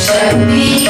神秘。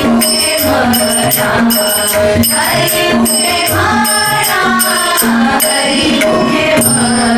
हरी उठे मारा हरी उठे मारा